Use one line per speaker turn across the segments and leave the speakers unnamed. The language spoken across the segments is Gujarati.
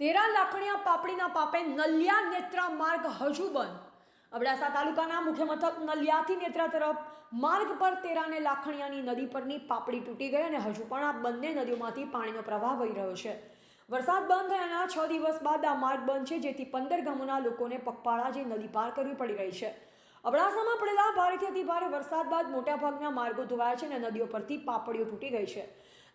તેરા લાખણીયા પાપડીના પાપે નલિયા નેત્રા માર્ગ હજુ બંધ. અબડાસા તાલુકાના મુખ્ય મથક નલિયાથી નેત્રા તરફ માર્ગ પર તેરાને લાખણિયાની નદી પરની પાપડી તૂટી ગઈ અને હજુ પણ આ બંને નદીઓમાંથી પાણીનો પ્રવાહ વહી રહ્યો છે. વરસાદ બંધ થયાના છ દિવસ બાદ આ માર્ગ બંધ છે, જેથી પંદર ગામોના લોકોને પગપાળા જે નદી પાર કરવી પડી રહી છે. અબડાસામાં પડેલા ભારેથી અતિ ભારે વરસાદ બાદ મોટાભાગના માર્ગો ધોવાયા છે અને નદીઓ પરથી પાપડીઓ તૂટી ગઈ છે.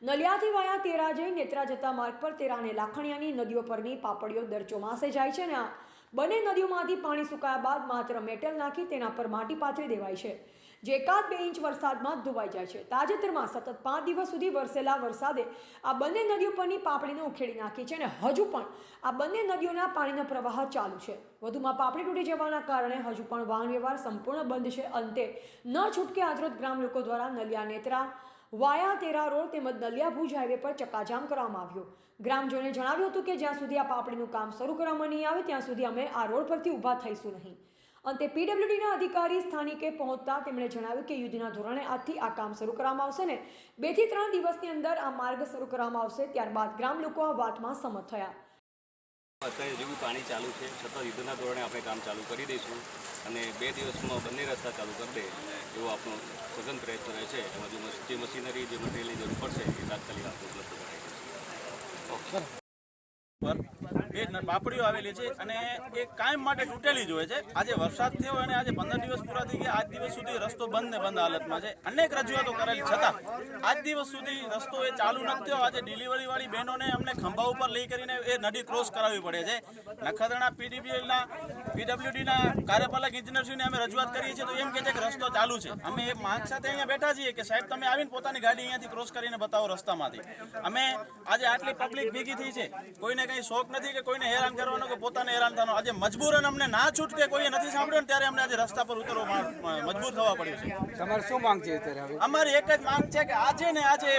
નલિયાથી વાયા તેરા જઈ નેત્રા જતા માર્ગ પર તેરા અને લાખણિયાની નદીઓ પરની પાપડીઓ દર ચોમાસે જાય છે અને આ બંને નદીઓમાંથી પાણી સુકાયા બાદ માત્ર મેટલ નાખી તેના પર માટી પાથરી દેવાય છે. જે એકાદ બે ઇંચ વરસાદમાં ધોવાઈ જાય છે. તાજેતરમાં સતત પાંચ દિવસ સુધી વરસેલા વરસાદે આ બંને નદીઓ પરની પાપડીને ઉખેડી નાખી છે અને હજુ પણ આ બંને નદીઓના પાણીનો પ્રવાહ ચાલુ છે. વધુમાં પાપડી તૂટી જવાના કારણે હજુ પણ વાહન વ્યવહાર સંપૂર્ણ બંધ છે. અંતે ન છૂટકે આજરોજ ગ્રામ લોકો દ્વારા નલિયા નેત્રા વાયા તેરા રોડ તેમજ નલિયા ભુજ હાઈવે પર ચક્કાજામ કરવામાં આવ્યો. ગ્રામજનોએ જણાવ્યું હતું કે જ્યાં સુધી આ પાપડીનું કામ શરૂ કરવામાં નહીં આવે, ત્યાં સુધી અમે આ રોડ પરથી ઊભા થઈશું નહીં. અંતે પીડબ્લ્યુડીના અધિકારી સ્થાનિકે પહોંચતા તેમણે જણાવ્યું કે યુદ્ધના ધોરણે આજથી આ કામ શરૂ કરવામાં આવશે ને બેથી ત્રણ દિવસની અંદર આ માર્ગ શરૂ કરવામાં આવશે, ત્યારબાદ ગ્રામ લોકો આ વાતમાં સંમત થયા.
અત્યારે જેવું પાણી ચાલુ છે, છતાં યુદ્ધના ધોરણે આપણે કામ ચાલુ કરી દઈશું અને બે દિવસમાં બંને રસ્તા ચાલુ કરી દે એવો આપણો સઘન પ્રયત્ન રહે છે. એમાં જે મશીનરી, જે મટીરિયલની જરૂર પડશે, એ તાત્કાલિક આપણે ઉપલબ્ધ કરાવી દઈશું
પર બે પાપડીઓ આવેલી છે અને એ કાયમ માટે તૂટેલી જ હોય છે. આજે વરસાદ થયો અને આજે પંદર દિવસ પૂરા થઈ ગયા. આજ દિવસ સુધી રસ્તો બંધ ને બંધ હાલતમાં છે. અનેક રજૂઆતો કરેલી છતાં, આજ દિવસ સુધી રસ્તો એ ચાલુ નથી થયો. આજે ડિલિવરી વાળી બહેનોને અમને ખંભા ઉપર લઈ કરીને એ નદી ક્રોસ કરાવવી પડે છે. નખત્રાણા પીડીપીએલના પીડબ્લ્યુડીના કાર્યપાલક ઇજનેરશ્રીને અમે રજૂઆત કરીએ છીએ તો એમ કહે છે કે રસ્તો ચાલુ છે. અમે એ માંગ સાથે અહીંયા બેઠા છીએ કે સાહેબ, તમે આવીને પોતાની ગાડી અહીંયાથી ક્રોસ કરીને બતાવો રસ્તામાંથી. અમે આજે આટલી પબ્લિક ભેગી થઈ છે. કોઈને કંઈ શોખ નથી કે કોઈને હેરાન કરવાનો કે પોતાને હેરાન થવાનો આજે મજબૂરન અમને ના છૂટકે કોઈએ નથી સાંભળ્યું ને ત્યારે અમને આજે રસ્તા પર ઉતરવા મજબૂર થવા પડ્યું છે.
તમારે શું માંગ છે અત્યારે હવે?
અમારી એક જ માંગ છે કે આજે ને આજે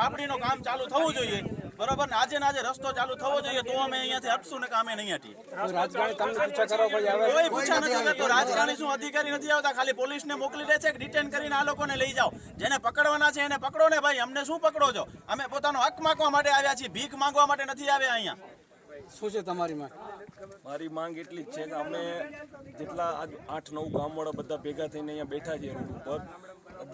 પાપડીનું કામ ચાલુ થવું જોઈએ. બરોબર? ને આજે ને આજે રસ્તો ચાલુ થવો જોઈએ તો અમે અહીંયાથી હટશું ને કે અમે નહીં હટી.
કોઈ પૂછા કોઈ
નથી કરતો રાજકારણી શું અધિકારી નથી આવતા? ખાલી પોલીસને મોકલી દે છે કે ડિટેન કરીને આ લોકોને લઈ જાઓ. જેને પકડવાના છે એને પકડો ને ભાઈ અમને શું પકડો છો? અમે પોતાનો હક માંગવા માટે આવ્યા છીએ. ભીખ માંગવા માટે નથી આવ્યા અહીંયા.
શું છે તમારી માંગ?
મારી માંગ એટલી જ છે કે અમે જેટલા આજ આઠ નવ ગામવાળા બધા ભેગા થઈને અહીંયા બેઠા છીએ રોડ ઉપર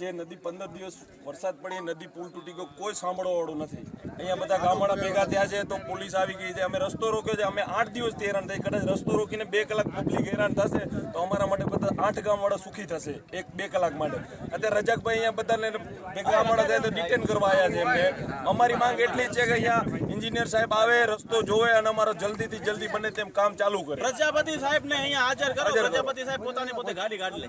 જે નદી પંદર દિવસ વરસાદ પડી નદી પુલ તૂટી ગયો કોઈ સાંભળવાવાળું નથી. અહીંયા બધા ગામડા ભેગા થયા છે તો પોલીસ આવી ગઈ છે અમે રસ્તો રોક્યો છે અમે આઠ દિવસથી હેરાન થઈ કદાચ રસ્તો રોકીને બે કલાક પબ્લિક હેરાન થશે તો અમારા માટે બધા આઠ ગામવાળા સુખી થશે એક બે કલાક માટે. અત્યારે રજાકભાઈ અહીંયા બધાને ભેગા ગામવાળા થાય તો ડિટેન કરવા આવ્યા છે એમને. અમારી માંગ એટલી જ છે કે અહીંયા એન્જિનિયર સાહેબ આવે રસ્તો જોવે અને અમારો જલ્દીથી જલ્દી બને તેમ કામ ચાલુ કરે.
પ્રજાપતિ સાહેબ ને અહીંયા હાજર કરો. પ્રજાપતિ સાહેબ પોતાની પોતે ગાડી કાઢી લે.